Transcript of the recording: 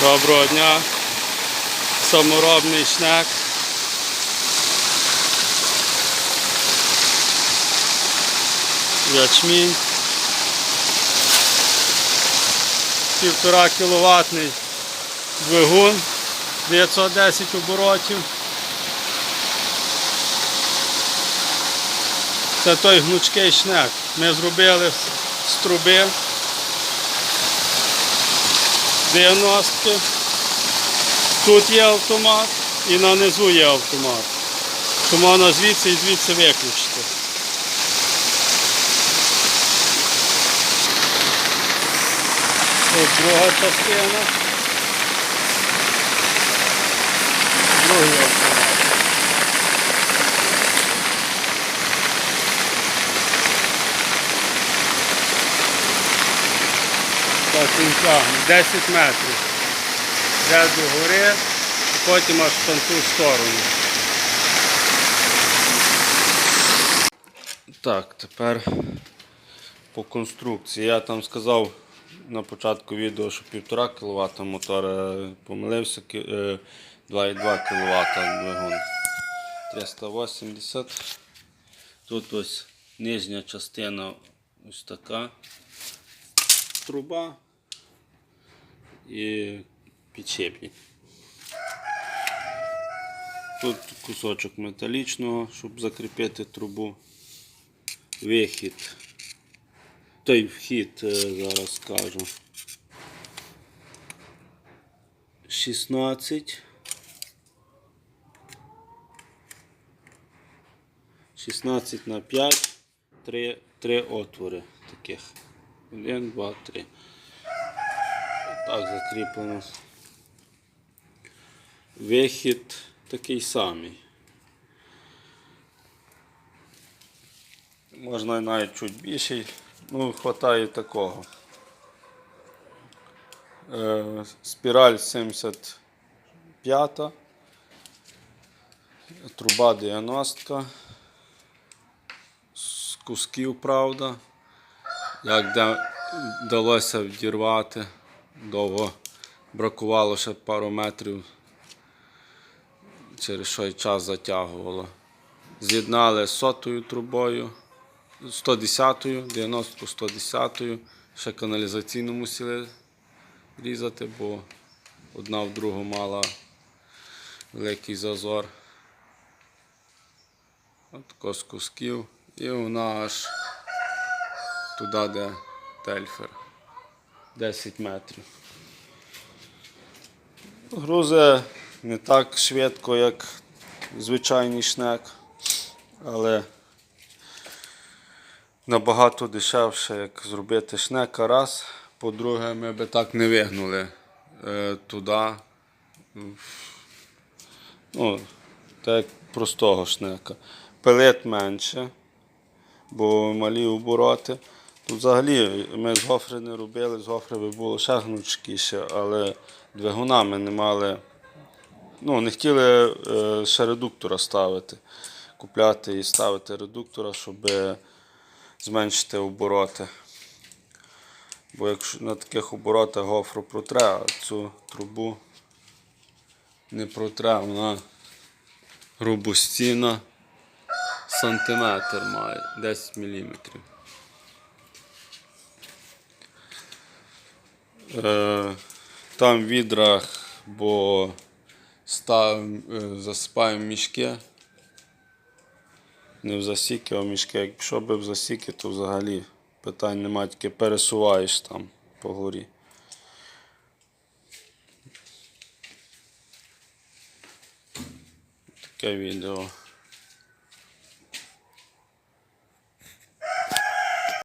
Доброго дня. Саморобний шнек. Ячмінь. Півтора кіловатний двигун 910 оборотів. Це той гнучкий шнек. Ми зробили з труби 90-ки. Тут є автомат і на низу є автомат. Можна звідси і звідси виключити. Тут друга частина. Другий автомат. Так 10 метрів. Йде до гори, потім аж в ту сторону. Так, тепер по конструкції. Я там сказав на початку відео, що 1,5 кВт мотор е, помилився, е, 2,2 кВт двигун. 380. Тут ось нижня частина ось така труба і підшипник. Тут кусочок металічного, щоб закріпити трубу. Вихід. Той вхід е, зараз скажу. 16. 16 на 5. Три, три отвори таких. Один, два, три. Так закріплено. Вихід такий самий. Можна навіть чуть більший, ну хватає такого. Е, спіраль 75, труба 90 з кусків, правда. Як вдалося відірвати, довго бракувало ще пару метрів, через що й час затягувало. З'єднали з сотою трубою, 110-ю, 90 110-ю, ще каналізаційну мусили різати, бо одна в другу мала великий зазор. От з кусків. І вона аж туди, де тельфер. 10 метрів. Грузе не так швидко, як звичайний шнек, але набагато дешевше, як зробити шнека раз. По-друге, ми би так не вигнули е, туди. Ну, так простого шнека. Пилит менше, бо малі обороти. Взагалі ми з гофри не робили, з гофри би було ще гнучкіше, але двигуна ми не мали. Ну, не хотіли е, ще редуктора ставити, купляти і ставити редуктора, щоб зменшити обороти. Бо якщо на таких оборотах гофру протре, а цю трубу не протре, вона грубостіна сантиметр має, 10 міліметрів. Там в відрах, бо став, е, засипаємо мішки. Не в засіки, а в мішки. Якщо би в засіки, то взагалі питань немає, тільки пересуваєш там по горі. Таке відео.